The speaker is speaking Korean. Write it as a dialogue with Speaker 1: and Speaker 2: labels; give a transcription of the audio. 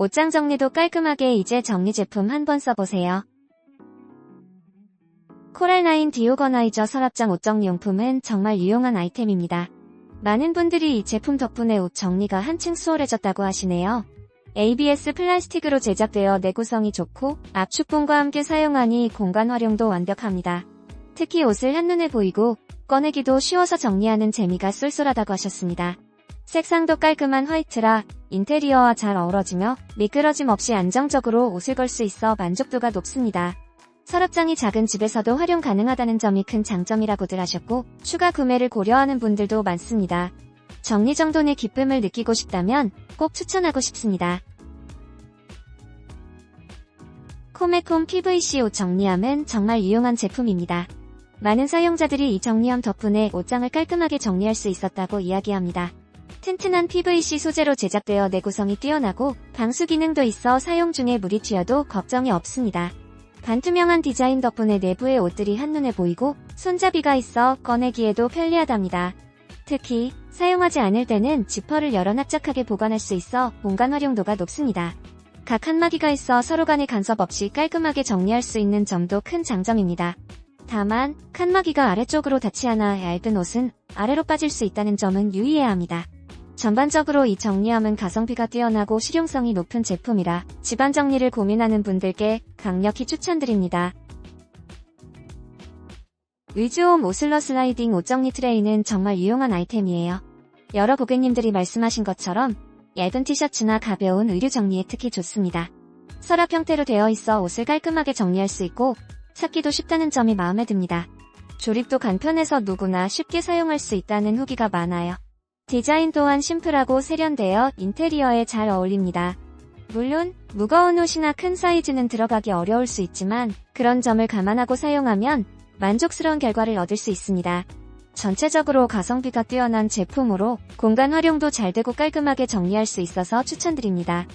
Speaker 1: 옷장 정리도 깔끔하게 이제 정리 제품 한번 써보세요. 코랄라인 디오거나이저 서랍장 옷 정리용품은 정말 유용한 아이템입니다. 많은 분들이 이 제품 덕분에 옷 정리가 한층 수월해졌다고 하시네요. ABS 플라스틱으로 제작되어 내구성이 좋고 압축봉과 함께 사용하니 공간 활용도 완벽합니다. 특히 옷을 한눈에 보이고 꺼내기도 쉬워서 정리하는 재미가 쏠쏠하다고 하셨습니다. 색상도 깔끔한 화이트라 인테리어와 잘 어우러지며 미끄러짐 없이 안정적으로 옷을 걸 수 있어 만족도가 높습니다. 서랍장이 작은 집에서도 활용 가능하다는 점이 큰 장점이라고들 하셨고 추가 구매를 고려하는 분들도 많습니다. 정리정돈의 기쁨을 느끼고 싶다면 꼭 추천하고 싶습니다. 코메콤 PVC 옷 정리함은 정말 유용한 제품입니다. 많은 사용자들이 이 정리함 덕분에 옷장을 깔끔하게 정리할 수 있었다고 이야기합니다. 튼튼한 PVC 소재로 제작되어 내구성이 뛰어나고 방수 기능도 있어 사용 중에 물이 튀어도 걱정이 없습니다. 반투명한 디자인 덕분에 내부의 옷들이 한눈에 보이고 손잡이가 있어 꺼내기에도 편리하답니다. 특히 사용하지 않을 때는 지퍼를 열어 납작하게 보관할 수 있어 공간 활용도가 높습니다. 각 칸막이가 있어 서로 간의 간섭 없이 깔끔하게 정리할 수 있는 점도 큰 장점입니다. 다만 칸막이가 아래쪽으로 닿지 않아 얇은 옷은 아래로 빠질 수 있다는 점은 유의해야 합니다. 전반적으로 이 정리함은 가성비가 뛰어나고 실용성이 높은 제품이라 집안 정리를 고민하는 분들께 강력히 추천드립니다. 위즈홈 오슬러 슬라이딩 옷 정리 트레이는 정말 유용한 아이템이에요. 여러 고객님들이 말씀하신 것처럼 얇은 티셔츠나 가벼운 의류 정리에 특히 좋습니다. 서랍 형태로 되어 있어 옷을 깔끔하게 정리할 수 있고 찾기도 쉽다는 점이 마음에 듭니다. 조립도 간편해서 누구나 쉽게 사용할 수 있다는 후기가 많아요. 디자인 또한 심플하고 세련되어 인테리어에 잘 어울립니다. 물론 무거운 옷이나 큰 사이즈는 들어가기 어려울 수 있지만 그런 점을 감안하고 사용하면 만족스러운 결과를 얻을 수 있습니다. 전체적으로 가성비가 뛰어난 제품으로 공간 활용도 잘 되고 깔끔하게 정리할 수 있어서 추천드립니다.